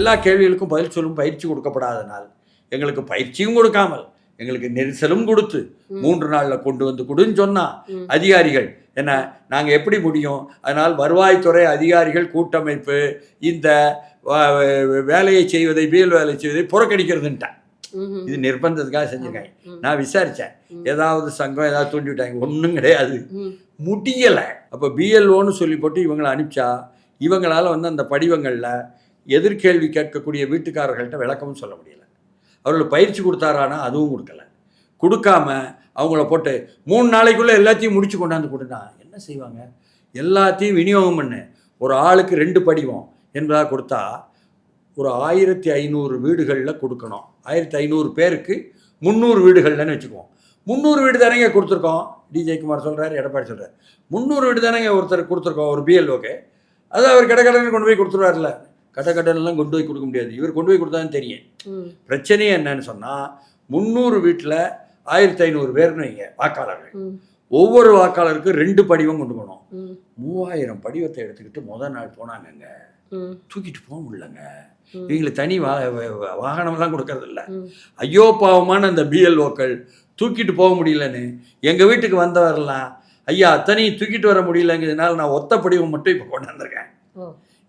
எல்லா கேள்விகளுக்கும் பதில் சொல்லும் பயிற்சி கொடுக்கப்படாதனால் எங்களுக்கு பயிற்சியும் கொடுக்காமல் எங்களுக்கு நெரிசலும் கொடுத்து மூன்று நாளில் கொண்டு வந்து கொடுன்னு சொன்னா ம். அதிகாரிகள் என்ன நாங்கள் எப்படி முடியும் அதனால் வருவாய்த்துறை அதிகாரிகள் கூட்டமைப்பு இந்த வேலையை செய்வதை பிஎல் வேலை செய்வதை புறக்கணிக்கிறதுன்ட்டேன். இது நிர்பந்தத்துக்காக செஞ்சுருக்காங்க. நான் விசாரித்தேன். ஏதாவது சங்கம் ஏதாவது தூண்டி விட்டாங்க ஒன்றும் கிடையாது. முடியலை அப்போ பிஎல்ஓன்னு சொல்லி போட்டு இவங்களை அனுப்பிச்சா இவங்களால் வந்து அந்த படிவங்களில் எதிர்கேள்வி கேட்கக்கூடிய வீட்டுக்காரர்கள்ட்ட விளக்கமும் சொல்ல முடியல. அவர்கள் பயிற்சி கொடுத்தாரானா அதுவும் கொடுக்கல. கொடுக்காம அவங்கள போட்டு மூணு நாளைக்குள்ளே எல்லாத்தையும் முடிச்சு கொண்டாந்து கொடுனா என்ன செய்வாங்க? எல்லாத்தையும் விநியோகம் பண்ணு. ஒரு ஆளுக்கு ரெண்டு படிவம் என்பதாக கொடுத்தா ஒரு ஆயிரத்தி ஐநூறு வீடுகளில் கொடுக்கணும். ஆயிரத்தி ஐநூறு பேருக்கு முந்நூறு வீடுகள்லன்னு வச்சுக்குவோம். முந்நூறு வீடு தானேங்க கொடுத்துருக்கோம். டிஜே குமார் சொல்கிறாரு எடப்பாடி சொல்கிறார் முந்நூறு வீடு தானேங்க ஒருத்தர் கொடுத்துருக்கோம் ஒரு பிஎல்ஓக்கு அது அவர் கடை கடைன்னு கொண்டு போய் கொடுத்துருவார்ல கடை கடன்லாம் கொண்டு போய் கொடுக்க முடியாது இவர் கொண்டு போய் கொடுத்தான்னு தெரியும் ம். பிரச்சனையே என்னன்னு சொன்னால் முந்நூறு வீட்டில் ஆயிரத்தி ஐநூறு பேர்னு வைங்க வாக்காளர்கள். ஒவ்வொரு வாக்காளருக்கும் ரெண்டு படிவம் கொண்டு போகணும் ம். மூவாயிரம் படிவத்தை எடுத்துக்கிட்டு முதல் நாள் போனாங்கங்க. தூக்கிட்டு போக முடியலங்க. இவங்களுக்கு தனி வா வாகனம்லாம் கொடுக்கறது இல்ல. ஐயோ பாவமான அந்த பிஎல்ஓக்கள் தூக்கிட்டு போக முடியலன்னு எங்கள் வீட்டுக்கு வந்தவரெல்லாம் ஐயா அத்தனையும் தூக்கிட்டு வர முடியலங்கிறதுனால நான் ஒத்த படிவம் மட்டும் இப்போ கொண்டாந்துருக்கேன்.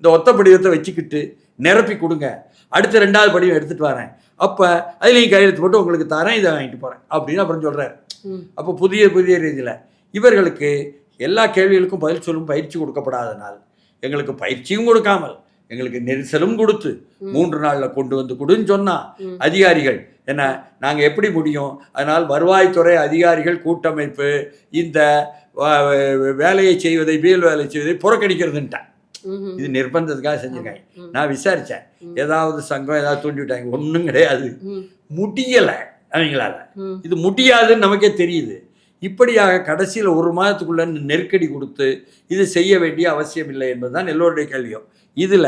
இந்த ஒத்த படிவத்தை வச்சுக்கிட்டு நிரப்பி கொடுங்க அடுத்த ரெண்டாவது படிவம் எடுத்துகிட்டு வரேன் அப்போ அதுலேயும் கையெழுத்து போட்டு உங்களுக்கு தரேன் இதை வாங்கிட்டு போகிறேன் அப்படின்னு அப்புறம் சொல்கிறார். அப்போ புதிய புதிய ரீதியில் இவர்களுக்கு எல்லா கேள்விகளுக்கும் பதில் சொல்லும் பயிற்சி கொடுக்கப்படாதனால் எங்களுக்கு பயிற்சியும் கொடுக்காமல் எங்களுக்கு நெரிசலும் கொடுத்து. மூன்று நாளில் கொண்டு வந்து கொடுன்னு சொன்னா ம். அதிகாரிகள் என்ன நாங்கள் எப்படி முடியும் அதனால் வருவாய்த்துறை அதிகாரிகள் கூட்டமைப்பு இந்த வேலையை செய்வதை பிஎல் வேலை செய்வதை புறக்கணிக்கிறதுன்ட்டேன். இது நிர்பந்தத்துக்காக செஞ்சுருக்காங்க. நான் விசாரித்தேன் ம். ஏதாவது சங்கம் ஏதாவது தூண்டி விட்டாங்க ஒன்றும் கிடையாது. முடியலை. அவங்களால. இது முடியாதுன்னு நமக்கே தெரியுது. இப்படியாக கடைசியில் ஒரு மாதத்துக்குள்ள நெருக்கடி கொடுத்து இது செய்ய வேண்டிய அவசியம் இல்லை என்பதுதான் எல்லோருடைய கேள்வியும். இதில்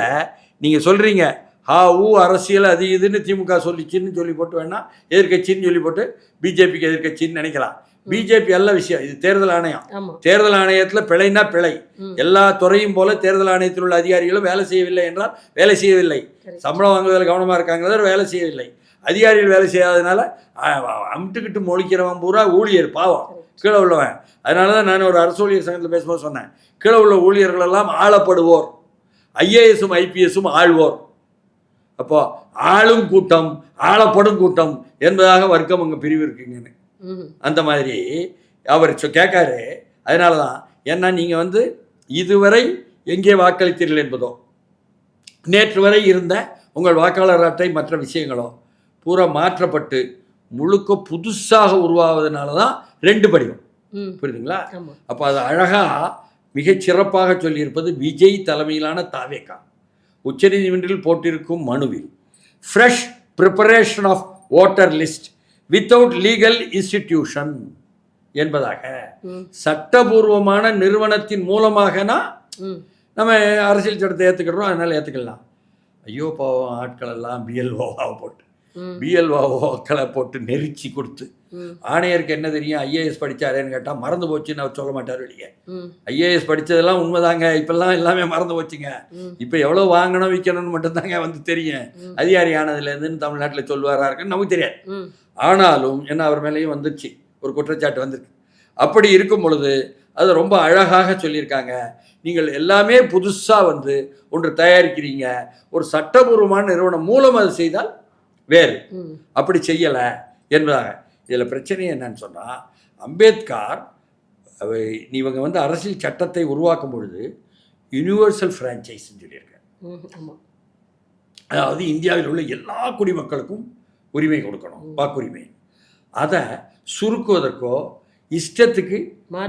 நீங்கள் சொல்கிறீங்க ஹா ஊ அரசியல் அது இதுன்னு திமுக சொல்லிச்சின்னு சொல்லி போட்டு வேணா எதிர்க்கட்சின்னு சொல்லி போட்டு பிஜேபிக்கு எதிர்க்கட்சின்னு நினைக்கலாம். பிஜேபி அல்ல விஷயம். இது தேர்தல் ஆணையம். தேர்தல் ஆணையத்தில் பிழைனா பிழை. எல்லா துறையும் போல தேர்தல் ஆணையத்தில் உள்ள அதிகாரிகளும் வேலை செய்யவில்லை என்றால் வேலை செய்யவில்லை. சம்பளம் வாங்குவதில் கவனமாக இருக்காங்க தவிர வேலை செய்யவில்லை. அதிகாரிகள் வேலை செய்யாததுனால அமுட்டுக்கிட்டு மொழிக்கிறவன் பூரா ஊழியர் பாவம். கீழே உள்ளவன். அதனால தான் நான் ஒரு அரசு ஊழியர் சங்கத்தில் பேசும்போது சொன்னேன். கீழே உள்ள ஊழியர்கள் எல்லாம் ஆளப்படுவோர். ஐஏஎஸும் ஐபிஎஸும் ஆள்வோர். அப்போ ஆளும் கூட்டம் ஆளப்படும் கூட்டம் என்பதாக வர்க்கம் அங்கே பிரிவு இருக்குங்கன்னு. அந்த மாதிரி அவர் கேட்காரு. அதனால தான் ஏன்னா நீங்கள் வந்து இதுவரை எங்கே வாக்களித்தீர்கள் என்பதோ நேற்று வரை இருந்த உங்கள் வாக்காளர் அட்டை மற்ற விஷயங்களோ பூரா மாற்றப்பட்டு முழுக்க புதுசாக உருவாவதனால தான் ரெண்டு படிவம். புரியுதுங்களா? அப்போ அது அழகாக மிகச் சிறப்பாக சொல்லியிருப்பது விஜய் தலைமையிலான தாவேகா. உச்சநீதிமன்றில் போட்டிருக்கும் மனுவில் fresh preparation of voter list without legal institution என்பதாக. சட்டபூர்வமான நிறுவனத்தின் மூலமாகனா. நம்ம அரசியல் சட்டத்தை ஏற்றுக்கிறோம் அதனால் ஏற்றுக்கலாம் ஐயோ பாவம் ஆட்கள் எல்லாம் பிஎல்ஓவாக போட்டு. பிஎல்ஓக்களை போட்டு நெரிச்சு கொடுத்து. ஆணையருக்கு என்ன தெரியும் ஐஏஎஸ் படிச்சாரேன்னு கேட்டால் மறந்து போச்சுன்னு அவர் சொல்ல மாட்டார் வெளியே. ஐஏஎஸ் படித்ததெல்லாம் உண்மைதாங்க இப்பெல்லாம் எல்லாமே மறந்து போச்சுங்க. இப்போ எவ்வளோ வாங்கணும் விற்கணும்னு மட்டும்தாங்க வந்து தெரியும். அதிகாரி ஆனதுலேருந்துன்னு தமிழ்நாட்டில் சொல்லுவாரா இருக்குன்னு நமக்கு தெரியாது. ஆனாலும் என்ன அவர் மேலேயும் வந்துச்சு ஒரு குற்றச்சாட்டு வந்திருக்கு. அப்படி இருக்கும் பொழுது அது ரொம்ப அழகாக சொல்லியிருக்காங்க. நீங்கள் எல்லாமே புதுசாக வந்து ஒன்று தயாரிக்கிறீங்க. ஒரு சட்டபூர்வமான நிறுவனம் மூலம் அது செய்தால் வேறு. அப்படி செய்யலை என்பதாக. இதில் பிரச்சனை என்னன்னு சொன்னால் அம்பேத்கர் அவை இவங்க வந்து அரசியல் சட்டத்தை உருவாக்கும் பொழுது யுனிவர்சல் ஃப்ரான்ச்சைஸ்ன்னு சொல்லியிருக்காங்க அதாவது இந்தியாவில் உள்ள எல்லா குடிமக்களுக்கும் உரிமை கொடுக்கணும் வாக்குரிமை. அதை சுருக்குவதற்கோ இஷ்டத்துக்கு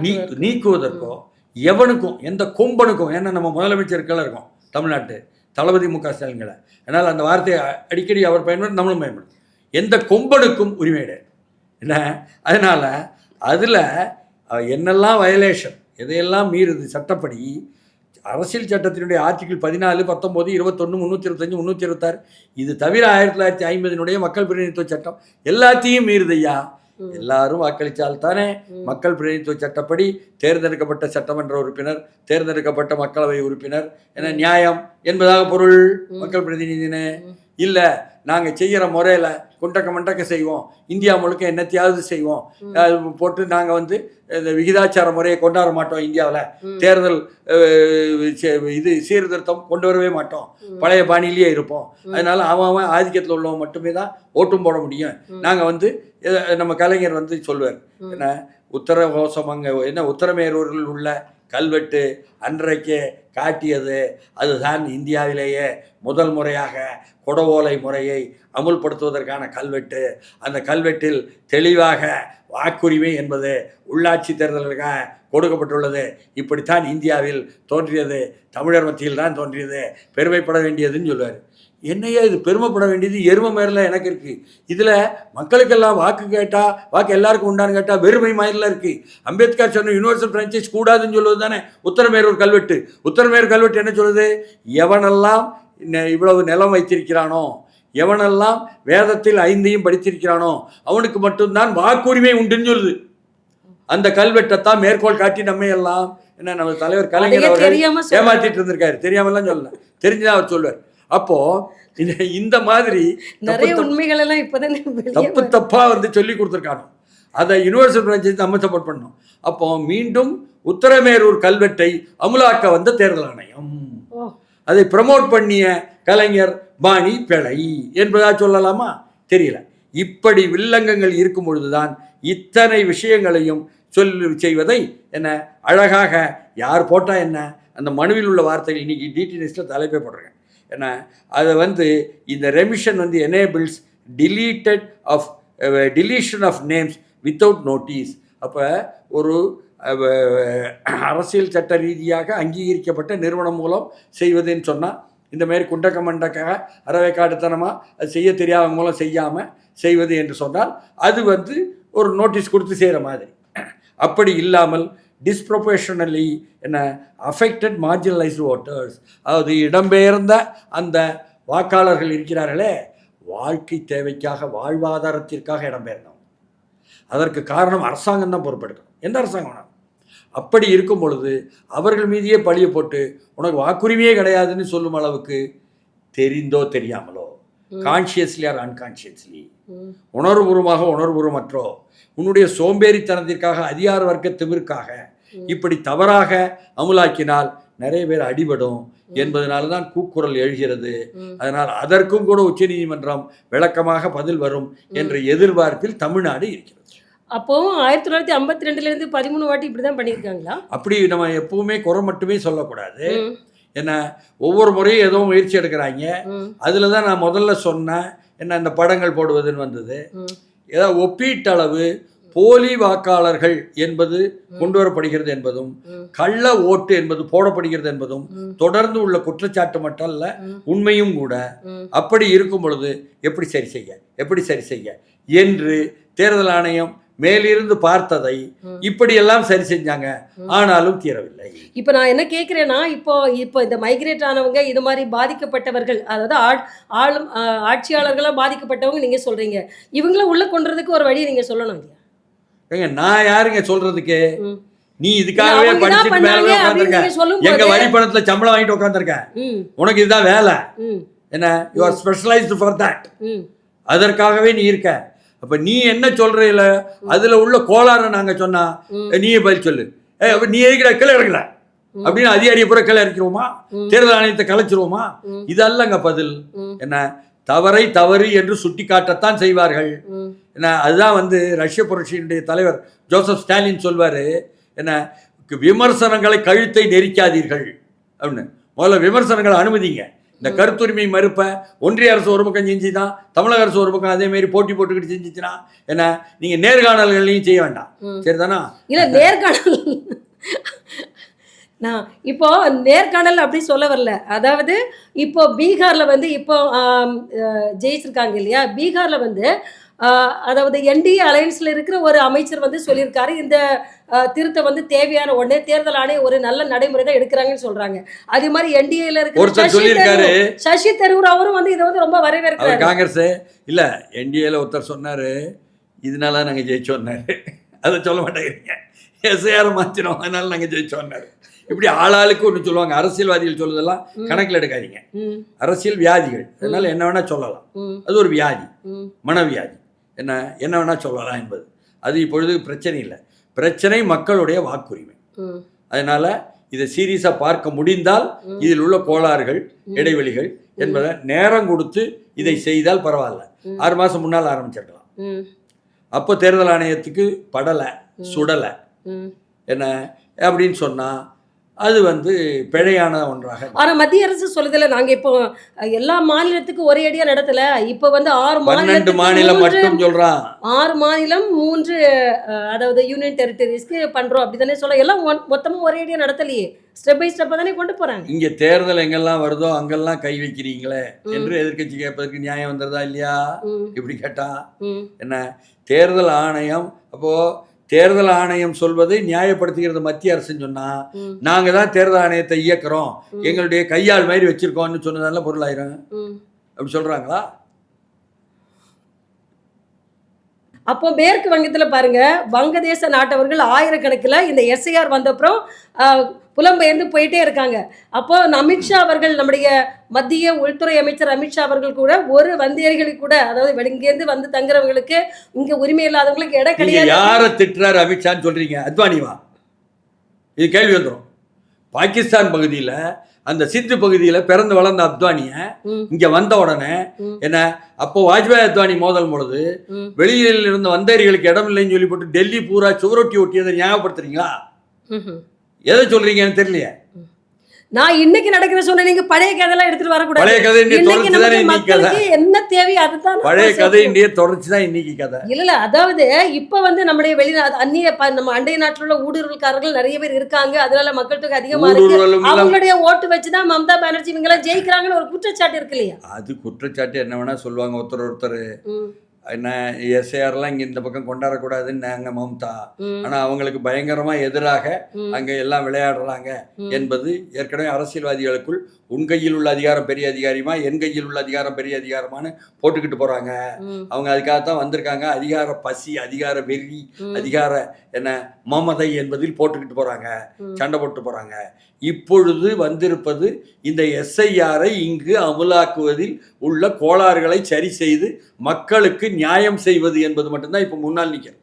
நீ நீக்குவதற்கோ எவனுக்கும் எந்த கொம்பனுக்கும் ஏன்னா நம்ம முதலமைச்சருக்கெல்லாம் இருக்கோம் தமிழ்நாட்டு தளபதி மு க ஸ்டாலின்களை. அதனால் அந்த வார்த்தையை அடிக்கடி அவர் பயன்படுத்தி நம்மளும் பயன்படுத்தும் எந்த கொம்பனுக்கும் உரிமை கிடையாது. என்ன? அதனால் அதில் என்னெல்லாம் வயலேஷன் எதையெல்லாம் மீறுது சட்டப்படி அரசியல் சட்டத்தினுடைய ஆர்டிகிள் பதினாலு பத்தொம்போது இருபத்தொன்று முந்நூற்றி இருபத்தஞ்சு முந்நூற்றி இருபத்தாறு இது தவிர ஆயிரத்தி தொள்ளாயிரத்தி ஐம்பதினுடைய மக்கள் பிரதிநிதித்துவ சட்டம் எல்லாத்தையும் மீறுதையா ம். எல்லாரும் வாக்களித்தால் தானே. மக்கள் பிரதிநிதித்துவ சட்டப்படி தேர்ந்தெடுக்கப்பட்ட சட்டமன்ற உறுப்பினர் தேர்ந்தெடுக்கப்பட்ட மக்களவை உறுப்பினர் என நியாயம் என்பதாக பொருள். மக்கள் பிரதிநிதினு. இல்லை நாங்கள் செய்கிற முறையில் குண்டக்க மண்டக்க செய்வோம் இந்தியா முழுக்க என்னத்தையாவது செய்வோம். அது போட்டு நாங்கள் வந்து இந்த விகிதாச்சார முறையை கொண்டாட மாட்டோம் இந்தியாவில். தேர்தல் இது சீர்திருத்தம் கொண்டு வரவே மாட்டோம். பழைய பாணியிலேயே இருப்போம். அதனால அவன் அவன் ஆதிக்கத்தில் உள்ளவன் மட்டுமே தான் ஓட்டும் போட முடியும். நாங்கள் வந்து நம்ம கலைஞர் வந்து சொல்லுவார் ம். என்ன உத்தரகோசம் அங்கே என்ன உத்தரமேரூரில் உள்ள கல்வெட்டு அன்றைக்கே காட்டியது அதுதான் இந்தியாவிலேயே முதல் முறையாக கொடவோலை முறையை அமுல்படுத்துவதற்கான கல்வெட்டு. அந்த கல்வெட்டில் தெளிவாக வாக்குரிமை என்பது உள்ளாட்சி தேர்தலுக்காக கொடுக்கப்பட்டுள்ளது. இப்படித்தான் இந்தியாவில் தோன்றியது. தமிழர் மத்தியில் தான் தோன்றியது. பெருமைப்பட வேண்டியதுன்னு சொல்லுவார் என்னையா இது பெருமைப்பட வேண்டியது? எரும மேரில் எனக்கு இருக்குது இதில் மக்களுக்கெல்லாம் வாக்கு கேட்டால் வாக்கு எல்லாருக்கும் உண்டான்னு கேட்டால் வெறுமை மாதிரிலாம் இருக்குது அம்பேத்கர் சொன்ன யூனிவர்சல் ஃப்ரான்ச்சைஸ் கூடாதுன்னு சொல்லுவது தானே? உத்தரமேரூர் கல்வெட்டு. உத்தரமேரூர் கல்வெட்டு என்ன சொல்லுது? எவனெல்லாம் இவ்வளவு நிலம் வைத்திருக்கிறானோ எவனெல்லாம் வேதத்தில் ஐந்தையும் படித்திருக்கிறானோ அவனுக்கு மட்டும்தான் வாக்குரிமை உண்டுன்னு சொல்லுது. அந்த கல்வெட்டைத்தான் மேற்கோள் காட்டி நம்ம எல்லாம் என்ன நம்ம தலைவர் கலைஞர் அவர்கள். ஏமாத்திட்டு இருந்திருக்காரு. தெரியாமலாம் சொல்லல. தெரிஞ்சுதான் அவர் சொல்லுவார் அப்போ இந்த- மாதிரி நிறைய உண்மைகள் எல்லாம் இப்பதானே தப்பு. தப்பா வந்து சொல்லி கொடுத்துருக்கானோ அதை யுனிவர்சல் பிரான்ச்சைஸ் நம்ம சப்போர்ட் பண்ணோம் அப்போ மீண்டும் உத்தரமேரூர் கல்வெட்டை அமுலாக்க வந்த தேர்தல் ஆணையம். அதை ப்ரமோட் பண்ணிய கலைஞர் பாணி பிழை என்பதா சொல்லலாமா? தெரியல. இப்படி வில்லங்கங்கள் இருக்கும் பொழுதுதான் இத்தனை விஷயங்களையும் சொல்லி செய்வதை என்ன அழகாக யார் போட்டா என்ன? அந்த மனுவில் உள்ள வார்த்தைகள் இன்னைக்கு டிடி லிஸ்ட்டில் தலைப்பே போட்டிருக்கேன். ஏன்னா அதை வந்து இந்த ரெமிஷன் வந்து enables deleted of deletion of names without notice அப்போ ஒரு eh, அரசியல் சட்ட ரீதியாக அங்கீகரிக்கப்பட்ட நிறுவனம் மூலம் செய்வதுன்னு சொன்னால் இந்த மாதிரி குண்டக்க மண்டக்காக அறவைக்காட்டுத்தனமாக அது செய்ய தெரியாத மூலம் செய்யாமல் செய்வது என்று சொன்னால் அது வந்து ஒரு நோட்டீஸ் கொடுத்து செய்கிற மாதிரி. அப்படி இல்லாமல் டிஸ்ப்ரொபோஷனலி என்ன அஃபெக்டட் மார்ஜினலைஸ்டு ஓட்டர்ஸ் அதாவது இடம்பெயர்ந்த அந்த வாக்காளர்கள் இருக்கிறார்களே வாழ்க்கை தேவைக்காக வாழ்வாதாரத்திற்காக இடம்பெயர்ந்தவங்க அதற்கு காரணம் அரசாங்கம் தான் பொறுப்பெடுக்கணும் எந்த அரசாங்கம் அப்படி இருக்கும் பொழுது அவர்கள் மீதியே பழிய போட்டு உனக்கு வாக்குரிமையே கிடையாதுன்னு சொல்லும் அளவுக்கு தெரிந்தோ தெரியாமலோ. கான்ஷியஸ்லி ஆர் அன்கான்ஷியஸ்லி உணர்வுபூர்வமாக உணர்வுபூர்வமற்றோ உன்னுடைய சோம்பேறித்தனத்திற்காக அதிகார வர்க்க திமிர்க்காக ம். இப்படி தவறாக அமுலாக்கினால் நிறைய பேர் அடிபடும் என்பதனால தான் கூக்குரல் எழுகிறது. அதனால் அதற்கும் கூட உச்சநீதிமன்றம் விளக்கமாக பதில் வரும் என்ற எதிர்பார்ப்பில் தமிழ்நாடு இருக்கிறது. அப்போ ஆயிரத்தி தொள்ளாயிரத்தி ஐம்பத்தி ரெண்டுல இருந்து பதிமூணு வாட்டி இப்படிதான் பண்ணியிருக்காங்களா? அப்படி நம்ம எப்பவுமே குறை மட்டுமே சொல்லக்கூடாது. என்ன ஒவ்வொரு முறையும் ஏதோ முயற்சி எடுக்கிறாங்க. அதில் தான் நான் முதல்ல சொன்னேன் என்ன இந்த படங்கள் போடுவதுன்னு வந்தது. ம், ஏதோ ஒப்பீட்டளவு போலி வாக்காளர்கள் என்பது கொண்டு வரப்படுகிறது என்பதும் கள்ள ஓட்டு என்பது போடப்படுகிறது என்பதும் தொடர்ந்து உள்ள குற்றச்சாட்டு மட்டும் அல்ல உண்மையும் கூட. அப்படி இருக்கும் பொழுது எப்படி சரி செய்ய எப்படி சரி செய்ய என்று தேர்தல் ஆணையம் மேலிருந்து பார்த்ததை ம். இப்படியெல்லாம் சரி செஞ்சாங்க. ஆனாலும் தீரவில்லை. இப்போ நான் என்ன கேட்குறேன்னா இப்போ இப்போ இந்த மைக்ரேட் ஆனவங்க இது மாதிரி பாதிக்கப்பட்டவர்கள் அதாவது ஆள் ஆளும் ஆட்சியாளர்களாக பாதிக்கப்பட்டவங்க நீங்க சொல்றீங்க. இவங்கள உள்ள கொண்டுறதுக்கு ஒரு வழியை நீங்க சொல்லணும் இல்லையா? ஏங்க நான் யாருங்க சொல்றதுக்கு. நீ இதுக்காகவே படிச்சுட்டு அப்படின்னு உட்காந்துருக்க எங்க வரி பணத்துல சம்பளம் வாங்கிட்டு உட்காந்துருக்கேன் ம். உனக்கு இதுதான் வேலை. என்ன? You are specialised for that அதற்காகவே நீ இருக்க. அப்ப நீ என்ன சொல்றீல? அதுல உள்ள கோளாறை நாங்க சொன்னா ம். "ஏய், நீயே பதில் சொல்லு. நீ எதுக்கிட கீழே இறங்கல. அப்படின்னு அதிகாரியை பூரா கீழே இறக்கிடுவோமா. தேர்தல் ஆணையத்தை கலைச்சிருவோமா. இதல்லங்க பதில். என்ன? தவறை தவறு என்று சுட்டிக்காட்டத்தான் செய்வார்கள். என்ன அதுதான் வந்து ரஷ்ய புரட்சியினுடைய தலைவர் ஜோசப் ஸ்டாலின் சொல்வாரு. என்ன விமர்சனங்களை கழுத்தை நெரிக்காதீர்கள். அப்படின்னு. முதல்ல விமர்சனங்களை அனுமதிங்க. இந்த கருத்துரிமை மறுப்ப ஒன்றிய அரசு ஒரு பக்கம் செஞ்சுதான் தமிழக அரசு ஒரு பக்கம் அதே மாதிரி போட்டி போட்டுக்கிட்டு செஞ்சுச்சுன்னா என்ன நீங்க நேர்காணல்களையும் செய்ய வேண்டாம். ம். சரிதானா? இல்ல நேர்காணல் நான் இப்போ நேர்காணல் அப்படி சொல்ல வரல. அதாவது இப்போ பீகார்ல வந்து இப்போ ஜெயிச்சிருக்காங்க இல்லையா? பீகார்ல வந்து அதாவது என்டிஏ அலையன்ஸ்ல இருக்கிற ஒரு அமைச்சர் வந்து சொல்லியிருக்காரு. இந்த திருத்தம் வந்து தேவையான உடனே தேர்தல் ஆணையம் ஒரு நல்ல நடைமுறை தான் எடுக்கிறாங்கன்னு சொல்றாங்க. அதே மாதிரி என்டிஏல இருக்கிற சசி. தரூர் அவரும் வந்து இதை வந்து ரொம்ப வரவேற்கிறாரு. காங்கிரஸ். இல்ல என்டிஏல ஒருத்தர் சொன்னாரு இதனால நாங்கள் ஜெயிச்சோன்னாரு அதை சொல்ல மாட்டேங்கிறீங்க. எஸ்ஐஆர் மாற்றினோம் அதனால நாங்கள் ஜெயிச்சோன்னாரு இப்படி ஆளாளுக்கு ஒன்று சொல்லுவாங்க. அரசியல்வாதிகள் சொல்றதெல்லாம் ம், கணக்கில் எடுக்காதீங்க. அரசியல் வியாதிகள். அதனால என்ன வேணால் சொல்லலாம். அது ஒரு வியாதி. மனவியாதி. என்ன என்ன வேணால் சொல்லலாம் என்பது. அது இப்பொழுது பிரச்சனை இல்லை. பிரச்சனை மக்களுடைய வாக்குரிமை. அதனால இதை சீரியஸாக பார்க்க முடிந்தால். இதில் உள்ள கோளாறுகள். இடைவெளிகள் என்பதை நேரம் கொடுத்து இதை செய்தால் பரவாயில்ல. ஆறு மாதம் முன்னால் ஆரம்பிச்சிருக்கலாம். அப்போ தேர்தல் ஆணையத்துக்கு படலை. சுடலை. என்ன? அப்படின்னு சொன்னால் அது வந்து பிழையான ஒன்றாக ஆனா மத்திய அரசு சொல்லுதுல நாங்க இப்போ எல்லா மாநிலத்துக்கும் ஒரே அடியா நடத்தல. இப்போ வந்து ஆறு பன்னெண்டு மாநிலம் மூன்று- மட்டும் சொல்றான். ஆறு மாநிலம் மூன்று அதாவது யூனியன் டெரிட்டரிஸ்க்கு பண்றோம் அப்படிதானே சொல்ல எல்லாம் ஒன்- மொத்தமா ஒரே அடியா நடத்தலையே. ஸ்டெப் பை ஸ்டெப்பா தானே கொண்டு போறாங்க. இங்கே தேர்தல் எங்கெல்லாம் வருதோ அங்கெல்லாம் கை வைக்கிறீங்களே. என்று எதிர்க்கட்சி கேட்பதற்கு நியாயம் வந்துடுதா இல்லையா? இப்படி கேட்டா என்ன? தேர்தல் ஆணையம் அப்போ தேர்தல் ஆணையம் சொல்வதை நியாயப்படுத்துகிறது மத்திய அரசுன்னு சொன்னா நாங்க தான் தேர்தல் ஆணையத்தை இயக்குறோம். எங்களுடைய கையால் மாதிரி வச்சிருக்கோம்னு சொன்னதால பொருளாயிரும். அப்படி சொல்றாங்களா அப்போ மேற்கு வங்கத்துல பாருங்க வங்கதேச நாட்டவர்கள் ஆயிரக்கணக்கில் இந்த எஸ்ஐஆர் வந்தப்புறம் புலம்பெயர்ந்து போயிட்டே இருக்காங்க. அப்போ அமித்ஷா அவர்கள் நம்முடைய மத்திய உள்துறை அமைச்சர் அமித்ஷா அவர்கள் கூட ஒரு வந்தியர்களுக்கு கூட அதாவது வெளிங்கேருந்து வந்து தங்குறவங்களுக்கு இங்க உரிமை இல்லாதவங்களுக்கு இடம் கிடையாது. யாரை திட்டுறாரு அமித்ஷான்னு சொல்றீங்க? அத்வானிவா. இது கேள்வி வந்துடும் பாகிஸ்தான் பகுதியில அந்த சிந்து பகுதியில பிறந்து வளர்ந்த அத்வானிய இங்க வந்த உடனே. என்ன அப்போ வாஜ்பாய் அத்வானி மோதல் பொழுது வெளியில் இருந்த வந்தேரிகளுக்கு இடம் இல்லைன்னு சொல்லி போட்டு டெல்லி பூரா சுவரொட்டி ஒட்டியதை ஞாபகப்படுத்துறீங்களா. எதை சொல்றீங்கன்னு தெரியலையே நான் இன்னைக்கு நடக்கிற சொன்ன நீங்க பழைய கதையெல்லாம் எடுத்துட்டு பழைய வரக்கூடாது கதை இன்னைக்கு மக்களுக்கு என்ன தேவையோ அதுதான் பழைய கதை. இந்திய தொடர்ச்சி தான் இன்னைக்கு கதை. இல்ல இல்ல அதாவது இப்ப வந்து நம்முடைய வெளிநா அந்நிய நம்ம அண்டை நாட்டில் உள்ள ஊடுருவல்காரர்கள் நிறைய பேர் இருக்காங்க. அதனால மக்கள் தொகை அதிகமா இருக்கு. அவங்களுடைய ஓட்டு வச்சுதான் மம்தா பானர்ஜி இவங்க எல்லாம் ஜெயிக்கிறாங்கன்னு ஒரு குற்றச்சாட்டு இருக்கு இல்லையா? அது குற்றச்சாட்டு என்ன வேணா சொல்லுவாங்க. ஒருத்தர் ஒருத்தர் என்ன எஸ்ஐஆர்லாம் இங்கே இந்த பக்கம் கொண்டாடக்கூடாதுன்னு நாங்கள் மம்தா. ஆனால் அவங்களுக்கு பயங்கரமாக எதிராக அங்கே எல்லாம் விளையாடுறாங்க. என்பது ஏற்கனவே அரசியல்வாதிகளுக்குள் உன் கையில் உள்ள அதிகாரம் பெரிய அதிகாரமா என் கையில் உள்ள அதிகாரம் பெரிய அதிகாரமான்னு போட்டுக்கிட்டு போகிறாங்க அவங்க அதுக்காகத்தான் வந்திருக்காங்க. அதிகார பசி அதிகார வெறி அதிகார என்ன மமதை என்பதில் போட்டுக்கிட்டு போகிறாங்க. சண்டை போட்டு போகிறாங்க இப்பொழுது வந்திருப்பது இந்த எஸ்ஐஆரை இங்கு அமுலாக்குவதில் உள்ள கோளாறுகளை சரி செய்து மக்களுக்கு நியாயம் செய்வது என்பது மட்டும்தான் இப்போ முன்னால் நிற்கிறது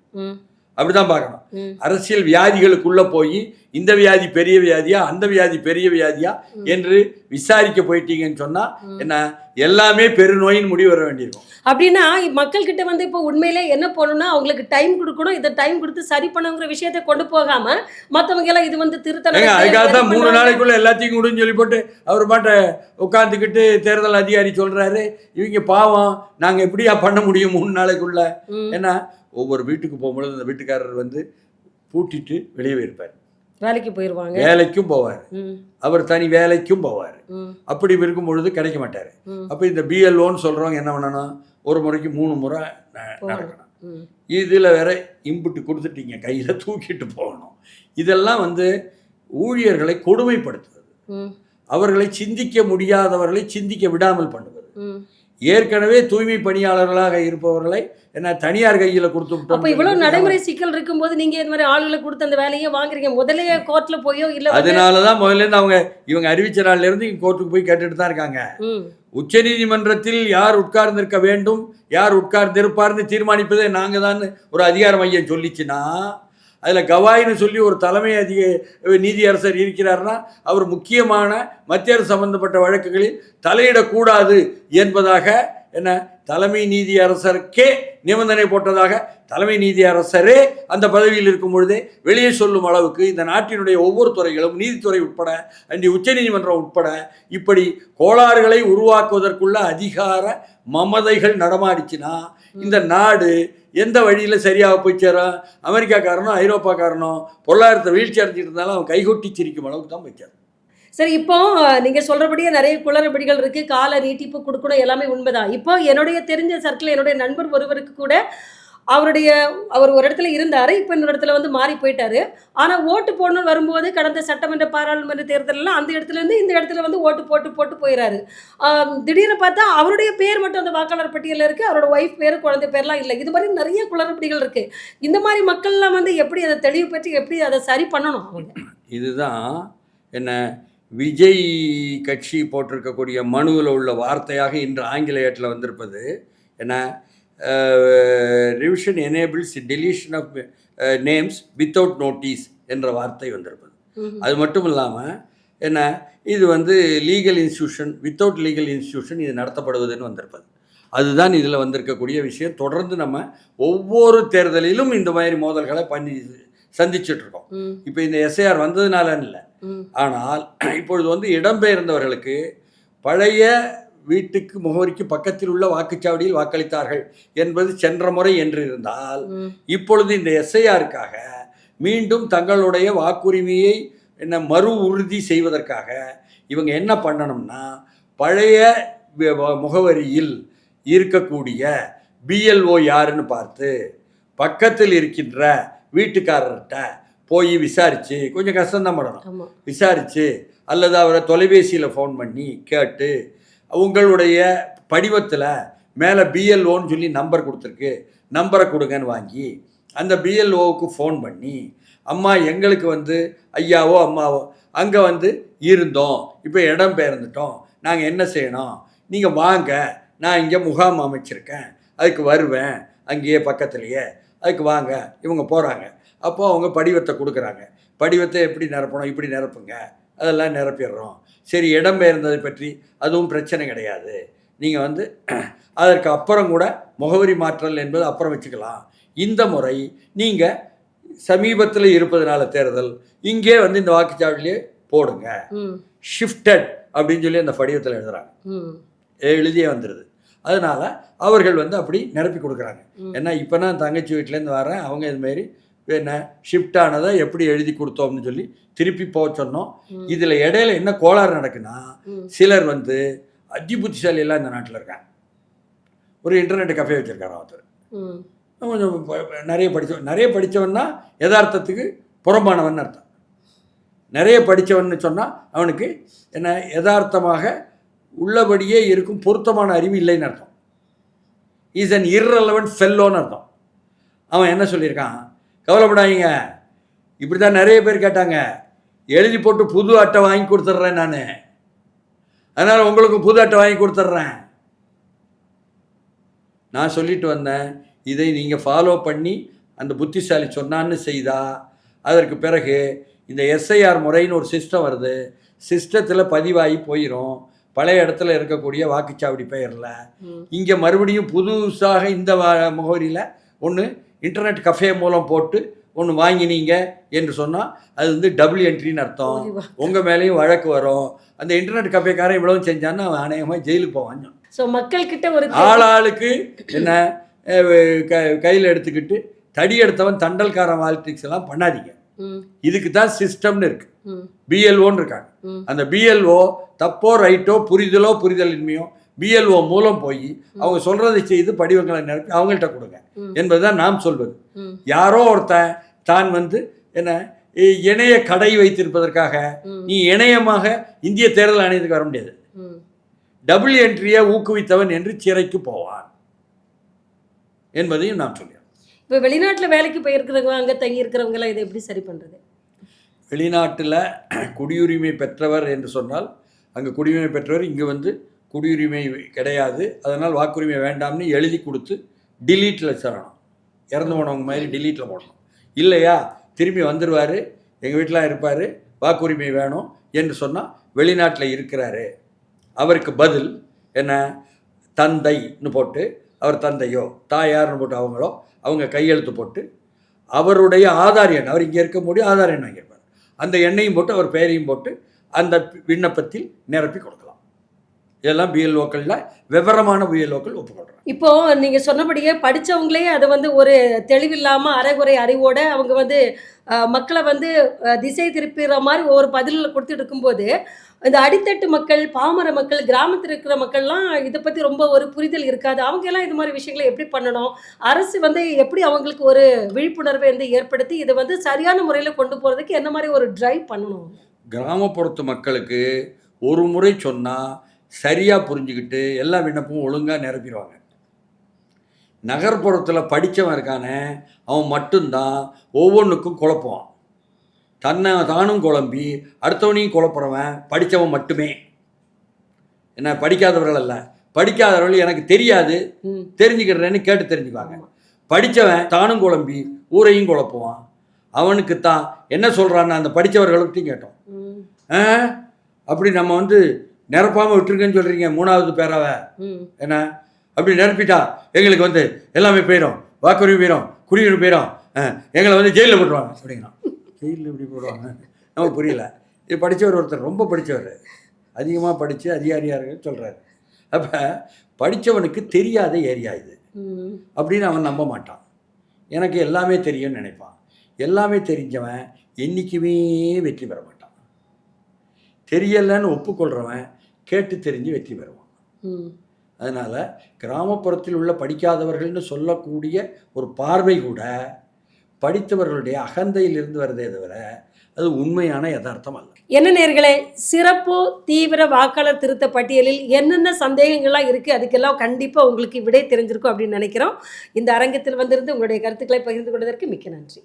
அப்படிதான் பார்க்கணும் அரசியல் வியாதிகளுக்குள்ள போய் இந்த வியாதி பெரிய வியாதியா அந்த வியாதி பெரிய வியாதியா. என்று விசாரிக்க போயிட்டீங்கன்னு சொன்னா. என்ன எல்லாமே பெருநோயின்னு முடிவு வர வேண்டியிருக்கும் அப்படின்னா மக்கள் கிட்ட வந்து இப்போ உண்மையிலே என்ன பண்ணணும்னா அவங்களுக்கு டைம் கொடுக்கணும் இதை டைம் கொடுத்து சரி பண்ணுங்கிற விஷயத்தை கொண்டு போகாம மத்தவங்க எல்லாம் இது வந்து நடத்தி அதுக்காக தான் மூணு. நாளைக்குள்ள எல்லாத்தையும் கொடுன்னு சொல்லி போட்டு அவர் மாட்ட உட்காந்துக்கிட்டு தேர்தல் அதிகாரி சொல்றாரு இவங்க பாவம் நாங்க எப்படியா பண்ண முடியும் மூணு நாளைக்குள்ள ம், ஏன்னா ஒவ்வொரு வீட்டுக்கு போகும்பொழுது அந்த வீட்டுக்காரர் வந்து பூட்டிட்டு வெளியே இருப்பார் வேலைக்கு போயிருவாங்க. வேலைக்கும் போவார். அவர் தனி வேலைக்கும் போவார். அப்படி இருக்கும் பொழுது கிடைக்க மாட்டார். அப்போ இந்த பிஎல்ஓன்னு சொல்கிறவங்க என்ன பண்ணணும்? ஒரு முறைக்கு மூணு முறை. நடக்கணும். இதில் வேற இம்புட்டு கொடுத்துட்டீங்க. கையில் தூக்கிட்டு போகணும். இதெல்லாம் வந்து ஊழியர்களை கொடுமைப்படுத்துவது. அவர்களை சிந்திக்க முடியாதவர்களை சிந்திக்க விடாமல் பண்ணுவது. ஏற்கனவே தூய்மை பணியாளர்களாக இருப்பவர்களை என்ன தனியார் கையில் கொடுத்து அப்ப விட்டோம் இவ்வளவு நடைமுறை சிக்கல் இருக்கும்போது நீங்க இந்த மாதிரி ஆளுகளை கொடுத்து அந்த வேலையை வாங்குறீங்க. முதல்லயே கோர்ட்ல போயோ இல்ல அதனால தான் முதல்ல இருந்து அவங்க இவங்க அறிவிச்ச நாள்ல இருந்து இங்க கோர்ட்டுக்கு போய் கேட்டுட்டு தான் இருக்காங்க. ம், உச்சநீதிமன்றத்தில் யார் உட்கார்ந்திருக்க வேண்டும் யார் உட்கார்ந்திருப்பார்னு தீர்மானிப்பதே நாங்கள் தான் ஒரு அதிகார மையம் சொல்லிச்சுன்னா அதில் கவாயின்னு சொல்லி ஒரு தலைமை அதிக நீதியரசர் இருக்கிறார்னா அவர் முக்கியமான மத்திய அரசு சம்பந்தப்பட்ட வழக்குகளில் தலையிடக்கூடாது என்பதாக என்ன? தலைமை நீதியரசருக்கே நிபந்தனை போட்டதாக தலைமை நீதியரசரே அந்த பதவியில் இருக்கும் பொழுதே வெளியே சொல்லும் அளவுக்கு இந்த நாட்டினுடைய ஒவ்வொரு துறைகளும் நீதித்துறை உட்பட அண்டி உச்சநீதிமன்றம் உட்பட இப்படி கோளாறுகளை உருவாக்குவதற்குள்ள அதிகார மமதைகள் நடமாடிச்சுன்னா இந்த நாடு எந்த வழியில் சரியாக போய் சேரும்? அமெரிக்காக்காரனோ ஐரோப்பாக்காரனோ பொருளாதாரத்தை வீழ்ச்சி அடைஞ்சிட்டு இருந்தாலும் அவன் கைகொட்டி சிரிக்கும் அளவுக்கு தான் போய் சேரும். சரி இப்போ நீங்கள் சொல்கிறபடியே நிறைய குளறுபடிகள் இருக்குது கால நீட்டிப்பு கொடுக்கணும் எல்லாமே உண்மைதான். இப்போ என்னுடைய தெரிஞ்ச சர்க்கிள் என்னுடைய நண்பர் ஒருவருக்கு கூட அவருடைய அவர் ஒரு இடத்துல இருந்தார். இப்போ இன்னொரு இடத்துல வந்து மாறி போயிட்டாரு. ஆனால் ஓட்டு போடணும்னு வரும்போது கடந்த சட்டமன்ற பாராளுமன்ற தேர்தலெல்லாம் அந்த இடத்துல இருந்து இந்த இடத்துல வந்து ஓட்டு போட்டு போட்டு போயிடாரு திடீர்னு பார்த்தா அவருடைய பேர் மட்டும் அந்த வாக்காளர் பட்டியலில் இருக்குது அவரோட ஒய்ஃப் பேர் குழந்தை பேர்லாம் இல்லை. இது மாதிரி நிறைய குளறுபடிகள் இருக்குது இந்த மாதிரி மக்கள்லாம் வந்து எப்படி அதை தெளிவு பெற்று எப்படி அதை சரி பண்ணணும் இதுதான் என்ன விஜய் கட்சி போட்டிருக்கக்கூடிய மனுவில் உள்ள வார்த்தையாக இன்று ஆங்கில ஏட்டில் வந்திருப்பது என்ன? Revision enables deletion of names without notice என்ற வார்த்தை வந்திருப்பது. அது மட்டும் இல்லாமல் என்ன? இது வந்து legal institution without legal institution இது நடத்தப்படுவதுன்னு வந்திருப்பது. அதுதான் இதில் வந்திருக்கக்கூடிய விஷயம். தொடர்ந்து நம்ம ஒவ்வொரு தேர்தலிலும் இந்த மாதிரி மோதல்களை பண்ணி சந்திச்சுட்டு இருக்கோம். ம், இப்போ இந்த எஸ்ஐஆர் வந்ததுனால இல்லை. ஆனால் இப்பொழுது வந்து இடம்பெயர்ந்தவர்களுக்கு பழைய வீட்டுக்கு முகவரிக்கு பக்கத்தில் உள்ள வாக்குச்சாவடியில் வாக்களித்தார்கள் என்பது சென்ற முறை என்று இருந்தால் இப்பொழுது இந்த எஸ்ஐஆருக்காக மீண்டும் தங்களுடைய வாக்குரிமையை என்ன மறு உறுதி செய்வதற்காக இவங்க என்ன பண்ணணும்னா பழைய முகவரியில் இருக்கக்கூடிய பிஎல்ஓ யாருன்னு பார்த்து பக்கத்தில் இருக்கின்ற வீட்டுக்காரர்கிட்ட போய் விசாரித்து கொஞ்சம் கஷ்டம்தான் பண்ணணும் ஆமா. விசாரித்து அல்லது அவரை தொலைபேசியில் ஃபோன் பண்ணி கேட்டு உங்களுடைய படிவத்தில் மேலே பிஎல்ஓன்னு சொல்லி நம்பர் கொடுத்துருக்கு நம்பரை கொடுங்கன்னு வாங்கி அந்த பிஎல்ஓவுக்கு ஃபோன் பண்ணி அம்மா எங்களுக்கு வந்து ஐயாவோ அம்மாவோ அங்கே வந்து இருந்தோம். இப்போ இடம் பெயர்ந்துட்டோம். நாங்கள் என்ன செய்யணும்? நீங்கள் வாங்க. நான் இங்கே முகாம் அமைச்சிருக்கேன். அதுக்கு வருவேன். அங்கேயே பக்கத்துலேயே. அதுக்கு வாங்க. இவங்க போகிறாங்க அப்போ அவங்க படிவத்தை கொடுக்குறாங்க. படிவத்தை எப்படி நிரப்பணும் இப்படி நிரப்புங்க. அதெல்லாம் நிரப்பிடுறோம். சரி இடம்பெயர்ந்ததை பற்றி அதுவும் பிரச்சனை கிடையாது. நீங்கள் வந்து அதற்கு அப்புறம் கூட முகவரி மாற்றல் என்பது அப்புறம் வச்சுக்கலாம். இந்த முறை நீங்கள் சமீபத்தில் இருப்பதனால தேர்தல் இங்கே வந்து இந்த வாக்குச்சாவடியிலே போடுங்க. ஷிஃப்டட் அப்படின்னு சொல்லி அந்த படிவத்தில் எழுதுறாங்க. எழுதியே வந்துடுது அதனால் அவர்கள் வந்து அப்படி நிரப்பி கொடுக்குறாங்க. ஏன்னா இப்போ நான் தங்கச்சி வீட்டிலேருந்து வரேன். அவங்க இதுமாரி என்ன? ஷிஃப்ட் ஆனதை எப்படி எழுதி கொடுத்தோம்னு சொல்லி திருப்பி போக சொன்னோம். இதில் இடையில என்ன கோளாறு நடக்குன்னா. சிலர் வந்து அதி புத்திசாலி எல்லாம் இந்த நாட்டில் இருக்காங்க. ஒரு இன்டர்நெட் கஃபே வச்சுருக்காரு ஒருத்தர். கொஞ்சம் நிறைய படித்தவன் நிறைய படித்தவன்னா யதார்த்தத்துக்கு புறம்பானவன் அர்த்தம். நிறைய படித்தவன்னு சொன்னால் அவனுக்கு என்ன யதார்த்தமாக உள்ளபடியே இருக்கும் பொருத்தமான அறிவு இல்லைன்னு அர்த்தம். இஸ் அன் irrelevant ஃபெல்லோன்னு அர்த்தம். அவன் என்ன சொல்லியிருக்கான்? கவலைப்படாதீங்க. இப்படி தான் நிறைய பேர் கேட்டாங்க. எழுதி போட்டு புது அட்டை வாங்கி கொடுத்துட்றேன் நான். அதனால் உங்களுக்கு புது அட்டை வாங்கி கொடுத்துட்றேன். நான் சொல்லிட்டு வந்தேன் இதை நீங்கள் ஃபாலோ பண்ணி அந்த புத்திசாலி சொன்னான்னு செய்தா. அதற்கு பிறகு இந்த எஸ்ஐஆர் முறைன்னு ஒரு சிஸ்டம் வருது. சிஸ்டத்தில் பதிவாகி போயிடும் பழைய இடத்துல இருக்கக்கூடிய வாக்குச்சாவடி பெயரில். இங்கே மறுபடியும் புதுசாக இந்த முகவரியில் ஒன்று இன்டர்நெட் கஃபே மூலம் போட்டு ஒன்று வாங்கினீங்க என்று சொன்னால் அது வந்து டபுள் என்ட்ரின்னு அர்த்தம். உங்கள் மேலேயும் வழக்கு வரும். அந்த இன்டர்நெட் கஃபேக்காரன் இவ்வளவு செஞ்சான்னா அவன் அநேகமாக ஜெயிலுக்கு போவான். ஸோ மக்கள்கிட்ட ஒரு ஆளாளுக்கு என்ன கையில் எடுத்துக்கிட்டு தடி எடுத்தவன் தண்டல்காரன் பாலிட்டிக்ஸ் எல்லாம் பண்ணாதீங்க. இதுக்கு தான் சிஸ்டம்னு இருக்கு. பிஎல்ஓன்னு இருக்காங்க. அந்த பிஎல்ஓ தப்போ ரைட்டோ புரிதலோ புரிதலின்மையோ பிஎல்ஓ மூலம் போய் அவங்க சொல்றதை செய்து படிவங்களை நிரப்பி அவங்கள்ட்ட கொடுங்க. என்பதுதான் நாம் சொல்வது. யாரோ ஒருத்தன் தான் வந்து என்ன இணைய கடை வைத்திருப்பதற்காக நீ இணையமாக இந்திய தேர்தல் ஆணையத்துக்கு வர முடியாது. டபுள் என்ட்ரியை ஊக்குவித்தவன் என்று சிறைக்கு போவான். என்பதையும் நாம் சொல்கிறோம் இப்போ வெளிநாட்டுல வேலைக்கு போயிருக்கிறவங்க அங்க தங்கி இருக்கிறவங்க எல்லாம் இதை எப்படி சரி பண்றது? வெளிநாட்டில் குடியுரிமை பெற்றவர் என்று சொன்னால் அங்கே குடியுரிமை பெற்றவர் இங்கே வந்து குடியுரிமை கிடையாது. அதனால் வாக்குரிமை வேண்டாம்னு எழுதி கொடுத்து டிலீட்டில் தரணும் இறந்து போனவங்க மாதிரி டிலீட்டில் போடணும். இல்லையா? திரும்பி வந்துடுவார் எங்கள் வீட்டிலாம் இருப்பார். வாக்குரிமை வேணும் என்று சொன்னால் வெளிநாட்டில் இருக்கிறாரு. அவருக்கு பதில் என்ன? தந்தைன்னு போட்டு அவர் தந்தையோ தாயார்னு போட்டு அவங்களோ அவங்க கையெழுத்து போட்டு அவருடைய ஆதார் எண் அவர் இங்கே இருக்க முடியும் ஆதார் எண் வாங்கியிருப்பார். அந்த எண்ணையும் போட்டு அவர் பெயரையும் போட்டு அந்த விண்ணப்பத்தில் நிரப்பி கொடுக்கலாம் இதெல்லாம் பிஎல்ஓக்களில் விவரமான பிஎல்ஓக்கள் ஒப்புக்கொள்கிறாங்க இப்போ நீங்க சொன்னபடியே படிச்சவங்களே அது வந்து ஒரு தெளிவில்லாம அரைகுறை அறிவோட அவங்க வந்து மக்களை வந்து திசை திருப்பிற மாதிரி ஒவ்வொரு பதிலில் கொடுத்துட்டு இருக்கும்போது இந்த அடித்தட்டு மக்கள் பாமர மக்கள் கிராமத்தில் இருக்கிற மக்கள்லாம் இதை பற்றி ரொம்ப ஒரு புரிதல் இருக்காது. அவங்க எல்லாம் இது மாதிரி விஷயங்களை எப்படி பண்ணணும்? அரசு வந்து எப்படி அவங்களுக்கு ஒரு விழிப்புணர்வை வந்து ஏற்படுத்தி இதை வந்து சரியான முறையில் கொண்டு போகிறதுக்கு என்ன மாதிரி ஒரு டிரைவ் பண்ணணும்? கிராமப்புறத்து மக்களுக்கு ஒரு முறை சொன்னால் சரியாக புரிஞ்சுக்கிட்டு எல்லா விண்ணப்பமும் ஒழுங்காக நிரப்பிடுவாங்க. நகர்ப்புறத்தில் படித்தவன் இருக்கானே அவன் மட்டும்தான் ஒவ்வொன்றுக்கும் குழப்புவான். தன்னை தானும் குழம்பி அடுத்தவனையும் குழப்புறவன் படித்தவன் மட்டுமே. என்ன படிக்காதவர்கள் அல்ல. படிக்காதவர்கள் எனக்கு தெரியாது. தெரிஞ்சுக்கிறேன்னு கேட்டு தெரிஞ்சுக்குவாங்க. படித்தவன் தானும் குழம்பி ஊரையும் குழப்புவான். அவனுக்கு தான் என்ன சொல்கிறான்னு அந்த படித்தவர்களுக்கும் கேட்டோம். அப்படி நம்ம வந்து நிரப்பாமல் விட்டுருக்கேன்னு சொல்கிறீங்க மூணாவது பேராவை. என்ன? அப்படி நிரப்பிட்டா எங்களுக்கு வந்து எல்லாமே போயிடும். வாக்குரிமை போயிடும் குடியுரிமை போயிடும். ஆ, எங்களை வந்து ஜெயிலில் போட்டுருவாங்க அப்படிங்கிறான். ஜெயிலில் இப்படி போடுவாங்க? நமக்கு புரியல. இது படித்தவர் ஒருத்தர் ரொம்ப படித்தவர் அதிகமாக படித்து அதிகாரியாக சொல்கிறாரு அப்போ படித்தவனுக்கு தெரியாத ஏரியா இது. ம். அப்படின்னு அவன் நம்ப மாட்டான். எனக்கு எல்லாமே தெரியும்னு நினைப்பான். எல்லாமே தெரிஞ்சவன் என்றைக்குமே வெற்றி பெற மாட்டான். தெரியலைன்னு ஒப்புக்கொள்கிறவன் கேட்டு தெரிஞ்சு வெற்றி பெறுவான். ம். அதனால் கிராமப்புறத்தில் உள்ள படிக்காதவர்கள்னு சொல்லக்கூடிய ஒரு பார்வை கூட படித்தவர்களுடைய அகந்தையிலிருந்து வருதே தவிர அது உண்மையான யதார்த்தம் அல்ல. என்ன நேர்களே சிறப்பு தீவிர வாக்காளர் திருத்த பட்டியலில் என்னென்ன சந்தேகங்கள்லாம் இருக்குது அதுக்கெல்லாம் கண்டிப்பாக உங்களுக்கு விடை தெரிஞ்சிருக்கும் அப்படின்னு நினைக்கிறோம். இந்த அரங்கத்தில் வந்திருந்து உங்களுடைய கருத்துக்களை பகிர்ந்து கொண்டதற்கு மிக்க நன்றி.